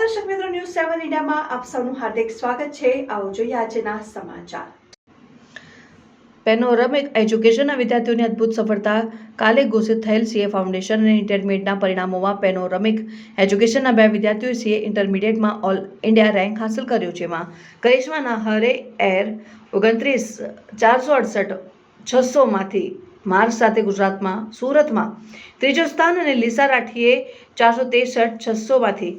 ન્યૂઝમાં આપ સૌનું હાર્દિક સ્વાગત છે. આવો જોઈએ આજના સમાચાર. પેનોરમિક એજ્યુકેશનના વિદ્યાર્થીઓની અદ્ભુત સફળતા કાલે ઘોષિત થયેલ સીએ ફાઉન્ડેશન અને ઇન્ટરમીડિયેટના પરિણામોમાં પેનોરમિક એજ્યુકેશનના બે વિદ્યાર્થીઓએ સીએ ઇન્ટરમીડિયેટમાં ઓલ ઇન્ડિયા રેન્ક હાંસલ કર્યો એમાં કરિશ્મા નાહરે એર ઓગણત્રીસ, ચારસો અડસઠ છસોમાંથી માર્ક સાથે ગુજરાતમાં, સુરતમાં, ત્રીજો સ્થાન અને લીસા રાઠીએ ચારસો ત્રેસઠ છસોમાંથી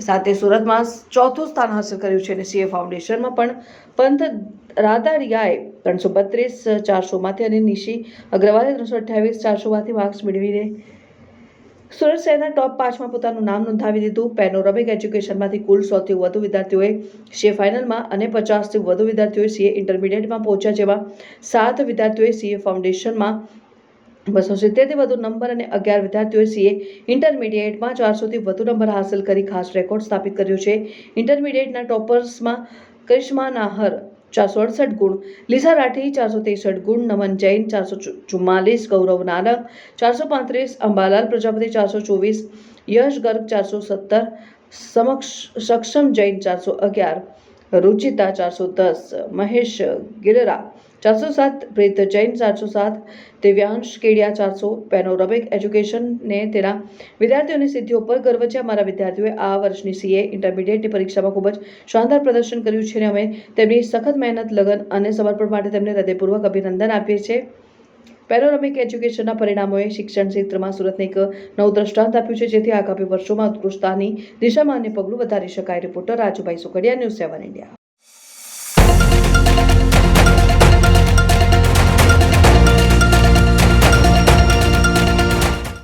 સાથે સુરતમાં ચોથું સ્થાન હાંસલ કર્યું છે અને સીએ ફાઉન્ડેશનમાં પણ પંથ રાધારિયાએ ત્રણસો બત્રીસ ચારસોમાંથી અને નિશી અગ્રવાલે ત્રણસો અઠ્યાવીસ ચારસોમાંથી માર્ક્સ મેળવીને સુરત શહેરના ટોપ પાંચમાં પોતાનું નામ નોંધાવી દીધું. પેનોરમિક એજ્યુકેશનમાંથી કુલ સોથી વધુ વિદ્યાર્થીઓએ સીએ ફાઇનલમાં અને પચાસથી વધુ વિદ્યાર્થીઓએ સીએ ઇન્ટરમીડિયેટમાં પહોંચ્યા, જેમાં સાત વિદ્યાર્થીઓએ સીએ ફાઉન્ડેશનમાં બસો સિત્તેરથી વધુ નંબર અને અગિયાર વિદ્યાર્થીઓએ ઇન્ટરમીડિયેટમાં ચારસોથી વધુ નંબર હાંસલ કરી ખાસ રેકોર્ડ સ્થાપિત કર્યો છે. ઇન્ટરમીડિયેટના ટોપર્સમાં કરિશ્મા નાહર ચારસો અડસઠ ગુણ, લીસા રાઠી ચારસો ત્રેસઠ ગુણ, નમન જૈન ચારસો ચુમ્માલીસ ગૌરવ નાનક ચારસો પાંત્રીસ અંબાલાલ પ્રજાપતિ ચારસો ચોવીસ યશ ગર્ગ ચારસો સત્તર સમક્ષ સક્ષમ જૈન ચારસો અગિયાર રુચિતા ચારસો દસ, મહેશ ગિલરા ચારસો સાત, પ્રીત જૈન ચારસો સાત, દિવ્યાંશ કેડિયા ચારસો પેનોરમિક એજ્યુકેશનને તેના વિદ્યાર્થીઓની સિદ્ધિઓ પર ગર્વ છે. અમારા વિદ્યાર્થીઓએ આ વર્ષની સીએ ઇન્ટરમીડિયેટની પરીક્ષામાં ખૂબ જ શાનદાર પ્રદર્શન કર્યું છે અને અમે તેમની સખત મહેનત, લગન અને સમર્પણ માટે તેમને હૃદયપૂર્વક અભિનંદન આપીએ છીએ. પેનોરમિક એજ્યુકેશનના પરિણામોએ શિક્ષણ ક્ષેત્રમાં સુરતને એક નવું દ્રષ્ટાંત આપ્યું છે, જેથી આગામી વર્ષોમાં ઉત્કૃષ્ટતાની દિશામાં અન્ય પગલું વધારી શકાય. Reporter Rajubhai Sukhadiya news seven India